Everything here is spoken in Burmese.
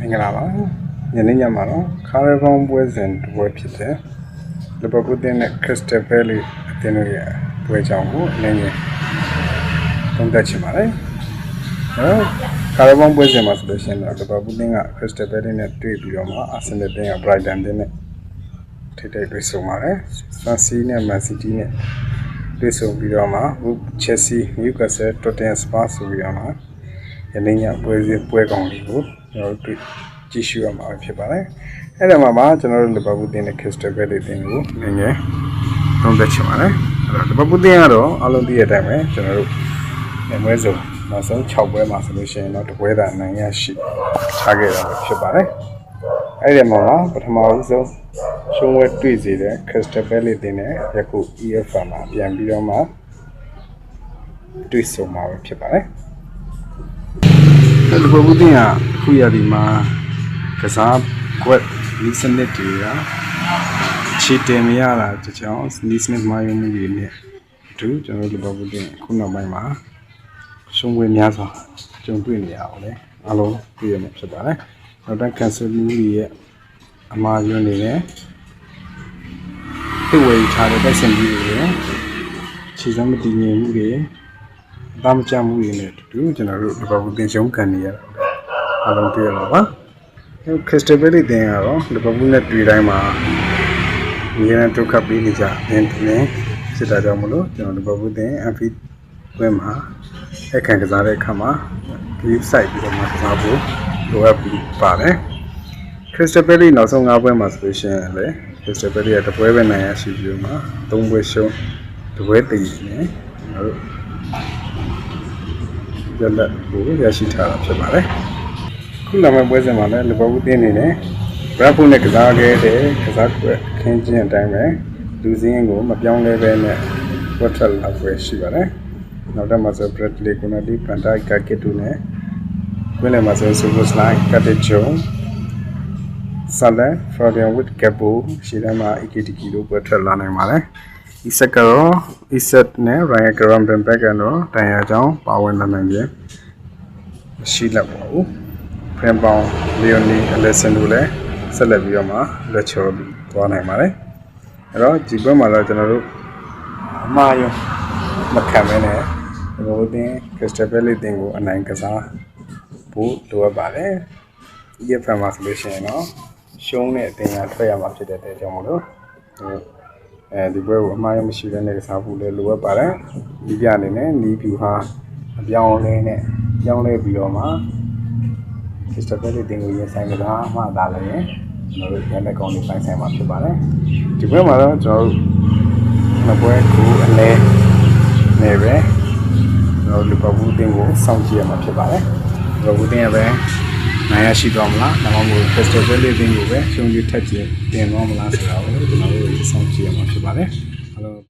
မင်္ဂလာပါညနေညမှာတော့ခါရဘောင်းပွဲစဉ်တစ်ပွဲဖြစ်တယ်လီဗာပူးတင်းနဲ့ Crystal Palace အသင်းတို့ရဲ့ပွဲကြောင်းကိုအနေနဲ့သုံးသပ်ချင်ပါတယ်နော်ခါရဘောင်းပွဲစဉ်မှာဆိုလို့ရှိရင်တော့လီဗာပူးတင်းက Crystal Palace နဲ့တွေ့ပြီးတော့မှ Arsenal တင်းက Brighton တင်းနဲ့ထိတိုက်တွေ့ဆုံပါတယ် Swansea နဲ့ Man City နဲ့တွေ့ဆုံပြီးတော့မှ Chelsea Newcastle Tottenham Spurs ဆိုပြီးတော့မှယနေ့ညပွဲစဉ်ပွဲကောင်းလေးကို ကျွန်တော်တို့တွေ့ကြည့်ရှုရမှာဖြစ်ပါတယ်။အဲ့ဒါမှမှကျွန်တော်တို့လီဗာပူးတင်းနဲ့ခရစ္စတယ်ဘယ်လီတင်းကိုနည်းနည်းသုံးသပ်ချင်ပါတယ်။အဲ့တော့လီဗာပူးတင်းကတော့အလုံးသိတဲ့အတိုင်းပဲကျွန်တော်တို့နေမွဲစုံနောက်ဆုံး6ပွဲမှာဆိုလို့ရှိရင်တော့တပွဲသာနိုင်ရရှိထားခဲ့တာပဲဖြစ်ပါတယ်။အဲ့ဒီမှာမှပထမဦးဆုံးရှုံးဝဲတွေ့စေတဲ့ခရစ္စတယ်ဘယ်လီတင်းနဲ့ယခု EFA မှာပြန်ပြီးတော့မှတွေ့ဆုံမှာပဲဖြစ်ပါတယ်။ အဲ့ဒီဘုဒ္ဓင်ကအခုရဒီမှာကစားကွက်ဒီစနစ်တွေကခြေတင်မရတာတကြောင်ဒီစနစ်မှာယုံမှုတွေနဲ့အတူကျွန်တော်တို့ဘုဒ္ဓင်ခုနောက်ပိုင်းမှာရှုံးဝေးများစွာကြုံတွေ့နေရအောင်လေအလုံးတွေ့ရမှာဖြစ်ပါတယ်နောက်တော့ cancel မှုတွေရဲ့အမှားယွင်းနေတယ်ပြဝေချာတဲ့တိုက်စင်ကြီးတွေခြေစမ်းမတည်ငြိမ်မှုတွေ အသားမကျမှုတွေနဲ့အတူကျွန်တော်တို့ဒီဘဘူးတင်ရှုံးခံနေရတာအလုံးတွေ့ရပါပါအဲခရစ္စတဘယ်လီတင်ကတော့ဒီဘဘူးနဲ့တွေ့တိုင်းမှာငြင်းတဲ့ဒုက္ခပေးနေကြတယ်တင်စစ်တာကြောင့်မလို့ကျွန်တော်ဒီဘဘူးတင်အဖီဝဲမှာအခန့်ကစားတဲ့အခါမှာ view site ပြီးတော့မှကစားဖို့လိုအပ်ပြီးပါတယ်ခရစ္စတဘယ်လီနောက်ဆုံး၅ပွဲမှာဆိုလို့ရှိရင်လည်းခရစ္စတဘယ်လီကတပွဲပဲနိုင်ရရှိပြီးတော့မှ၃ပွဲရှုံးတပွဲတည်နေကျွန်တော်တို့ ရလက်ကိုရရှိထားတာဖြစ်ပါတယ်။ခုလာမယ့်ပွဲစဉ်မှာလည်းလီဗာပူးတင်းနေတယ်။ဘရတ်ဖူးနဲ့ကစားခဲ့တဲ့ကစားကွက်ခင်းကျင်းအတိုင်းပဲလူစင်းကိုမပြောင်းလဲပဲနဲ့ဝတ်ထက်လောက်ပဲရှိပါတယ်။နောက်တော့မှာဆိုဘရက်လီကိုနာဒီဖန်တိုင်းကာကက်တူနဲ့ဝင်းလည်းမှာဆိုဆူပာစလိုင်းကတ်တစ်ဂျုံဆလန်ဖရိုဒီယန်ဝစ်ကပ်ဘူရှီတမ်းမှာ EKTK လို့ပွဲထွက်လာနိုင်ပါတယ်။ Isak ကတော့ Isak နဲ့ Ryan Gravenberch ကတော့တန်ရာကြောင်းပါဝင်လာနိုင်ခြင်းမရှိတော့ပါဘူး။ဖရန်ပေါင်လီယိုနီအလက်ဆန်တို့လည်းဆက်လက်ပြီးတော့မှလက်ချော်ပြီးသွားနိုင်ပါတယ်။အဲ့တော့ဒီဘက်မှာတော့ကျွန်တော်တို့အမှားရောမခံမဲနဲ့ဒီလိုတင်ခရစ္စတဘယ်လီတင်ကိုအနိုင်ကစားဖို့လိုအပ်ပါတယ်။ EFM မှာဆိုလို့ရှိရင်တော့ရှုံးတဲ့အတင်ကထွက်ရမှာဖြစ်တဲ့အတွက်ကြောင့်မလို့ဟို အဲဒီဘက်ကိုအမှားရမရှိတဲ့နေကစားဖို့လည်းလိုအပ်ပါတယ်ဒီပြအနေနဲ့နီးဖြူဟာအပြောင်းလဲနဲ့ပြောင်းလဲပြီးတော့မှ sister ပဲလေးတင်ကိုရင်ဆိုင်ကစားမှသာလည်းကျွန်တော်တို့ရန်တဲ့ကောင်လေးဆိုင်ဆိုင်မှာဖြစ်ပါတယ်ဒီဘက်မှာတော့ကျွန်တော်တို့မပွဲကိုအလဲနေပဲကျွန်တော်တို့လီဗာပူးတင်ကိုစောင့်ကြည့်ရမှာဖြစ်ပါတယ်လီဗာပူးတင်ရပဲ နိုင်ရရှိတော့မလားဒါမှမဟုတ် Crystal Palace တင်ကိုပဲရှုံးရထက်ကျတင်တော့မလားဆိုတာကိုကျွန်တော်တို့စောင့်ကြည့်ရမှာဖြစ်ပါတယ်